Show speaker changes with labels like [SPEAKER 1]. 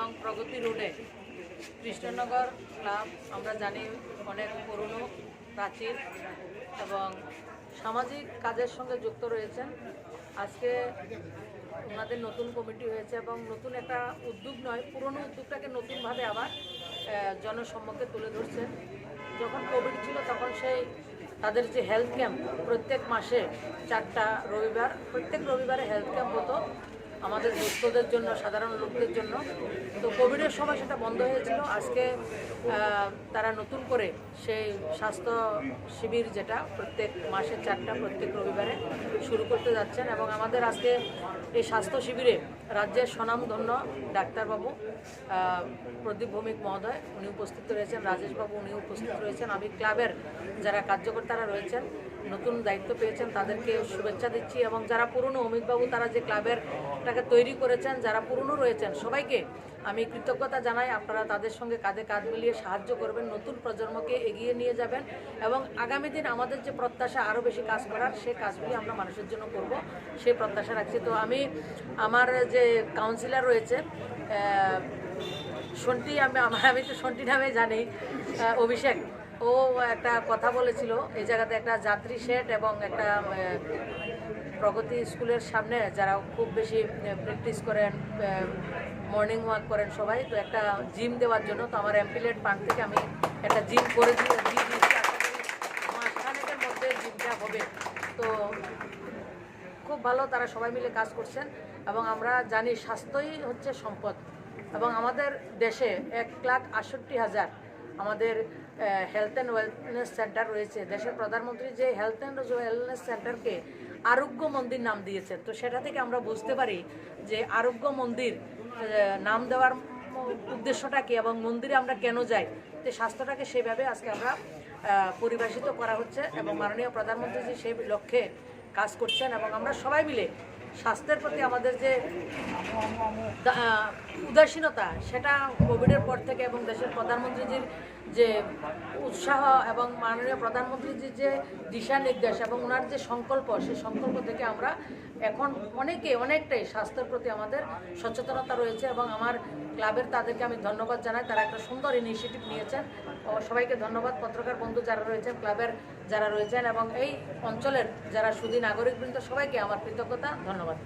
[SPEAKER 1] এবং প্রগতি রোডে কৃষ্ণনগর ক্লাব, আমরা জানি অনেক পুরনো, প্রাচীন এবং সামাজিক কাজের সঙ্গে যুক্ত রয়েছেন। আজকে ওনাদের নতুন কমিটি হয়েছে এবং নতুন একটা উদ্যোগ নয়, পুরনো উদ্যোগটাকে নতুনভাবে আবার জনসম্মুখে তুলে ধরছেন। যখন কোভিড ছিল তখন সেই তাদের যে হেলথ ক্যাম্প প্রত্যেক মাসে চারটা রবিবার, প্রত্যেক রবিবারে হেলথ ক্যাম্প হতো। আমাদের দুস্থদের জন্য, সাধারণ লোকদের জন্য। তো কোভিডের সময় সেটা বন্ধ হয়েছিল। আজকে তারা নতুন করে সেই স্বাস্থ্য শিবির যেটা প্রত্যেক মাসে চারটা, প্রত্যেক রবিবারে শুরু করতে যাচ্ছেন এবং আমাদের আজকে এই স্বাস্থ্য শিবিরে রাজ্যের স্বনামধন্য ডাক্তারবাবু প্রদীপ ভৌমিক মহোদয়, উনি উপস্থিত রয়েছেন, রাজেশবাবু উনি উপস্থিত রয়েছেন, আমি ক্লাবের যারা কার্যকর্তারা রয়েছেন, নতুন দায়িত্ব পেয়েছেন, তাদেরকে শুভেচ্ছা দিচ্ছি এবং যারা পুরনো অমিতবাবু, তারা যে ক্লাবের টাকে তৈরি করেছেন, যারা পুরনো রয়েছেন, সবাইকে আমি কৃতজ্ঞতা জানাই। আপনারা তাদের সঙ্গে কাঁধে কাঁধ মিলিয়ে সাহায্য করবেন, নতুন প্রজন্মকে এগিয়ে নিয়ে যাবেন এবং আগামী দিন আমাদের যে প্রত্যাশা আরও বেশি কাজ করার সেই কাজগুলি আমরা মানুষের জন্য করব, সেই প্রত্যাশা রাখছি। তো আমি আমার যে কাউন্সিলর রয়েছে সন্টি আমি আমি তো সন্টি নামে জানি অভিষেক। ও একটা কথা বলেছিল, এই জায়গাতে একটা যাত্রী শেড এবং একটা প্রগতি স্কুলের সামনে যারা খুব বেশি প্র্যাকটিস করেন মর্নিং ওয়াক করেন সবাই, তো একটা জিম দেওয়ার জন্য তো আমার এমপিলেট পার্ক থেকে আমি একটা জিম করে মাসখানেকের মধ্যে জিমটা হবে। তো খুব ভালো তারা সবাই মিলে কাজ করছেন এবং আমরা জানি স্বাস্থ্যই হচ্ছে সম্পদ। এবং আমাদের দেশে এক লাখ আটষট্টি হাজার আমাদের হেলথ অ্যান্ড ওয়েলনেস সেন্টার রয়েছে। দেশের প্রধানমন্ত্রী যে হেলথ অ্যান্ড ওয়েলনেস সেন্টারকে আরোগ্য মন্দির নাম দিয়েছে। তো সেটা থেকে আমরা বুঝতে পারি যে আরোগ্য মন্দির নাম দেওয়ার উদ্দেশ্যটা কি এবং মন্দিরে আমরা কেন যাই? তো স্বাস্থ্যটাকে সেইভাবে আজকে আমরা পরিভাষিত করা হচ্ছে এবং মাননীয় প্রধানমন্ত্রী সেই লক্ষ্যে কাজ করছেন এবং আমরা সবাই মিলে স্বাস্থ্যের প্রতি আমাদের যে উদাসীনতা, সেটা কোভিডের পর থেকে এবং দেশের প্রধানমন্ত্রীজির যে উৎসাহ এবং মাননীয় প্রধানমন্ত্রীজির যে দিশা নির্দেশ এবং ওনার যে সংকল্প, সেই সংকল্প থেকে আমরা এখন অনেকে, অনেকটাই স্বাস্থ্যের প্রতি আমাদের সচেতনতা রয়েছে এবং আমার ক্লাবের তাদেরকে আমি ধন্যবাদ জানাই। তারা একটা সুন্দর ইনিশিয়েটিভ নিয়েছেন। সবাইকে ধন্যবাদ। পত্রকার বন্ধু যারা রয়েছেন, ক্লাবের যারা রয়েছেন এবং এই অঞ্চলের যারা সুদী নাগরিকবৃন্দ, সবাইকে আমার কৃতজ্ঞতা, ধন্যবাদ।